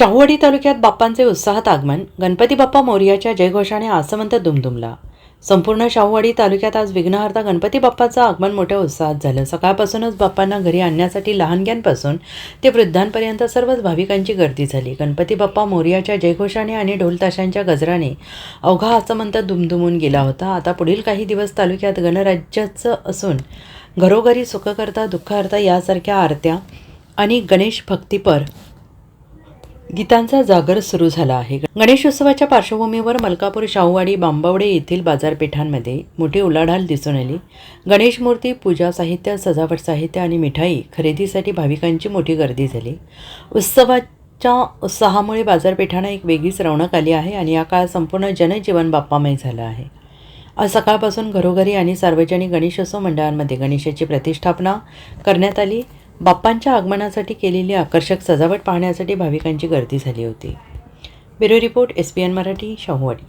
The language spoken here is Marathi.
शाहूवाडी तालुक्यात बाप्पांचे उत्साहात आगमन गणपती बाप्पा मोर्याच्या जयघोषाने आसमंत दुमदुमला. संपूर्ण शाहूवाडी तालुक्यात आज विघ्नहर्ता गणपती बाप्पाचं आगमन मोठ्या उत्साहात झालं. सकाळपासूनच बाप्पांना घरी आणण्यासाठी लहानग्यांपासून ते वृद्धांपर्यंत सर्वच भाविकांची गर्दी झाली. गणपती बाप्पा मोर्याच्या जयघोषाने आणि ढोलताशांच्या गजराने अवघा आसमंत दुमदुमून गेला होता. आता पुढील काही दिवस तालुक्यात गणराज्याचं असून घरोघरी सुखकर्ता दुःखहर्ता यासारख्या आरत्या आणि गणेश भक्तीपर गीतांचा जागर सुरू झाला आहे. गणेशोत्सवाच्या पार्श्वभूमीवर मलकापूर शाहूवाडी बांबावडे येथील बाजारपेठांमध्ये मोठी उलाढाल दिसून आली. गणेश मूर्ती पूजा साहित्य सजावट साहित्य आणि मिठाई खरेदीसाठी भाविकांची मोठी गर्दी झाली. उत्सवाच्या उत्साहामुळे बाजारपेठांना एक वेगळीच रौनक आली आहे आणि या काळात संपूर्ण जनजीवन बाप्पामय झालं आहे. आज सकाळपासून घरोघरी आणि सार्वजनिक गणेशोत्सव मंडळांमध्ये गणेशाची प्रतिष्ठापना करण्यात आली. बाप्पांच्या आगमनासाठी केलेली आकर्षक सजावट पाहण्यासाठी भाविकांची गर्दी झाली होती. Bureau report S P N Marathi Shahuwadi.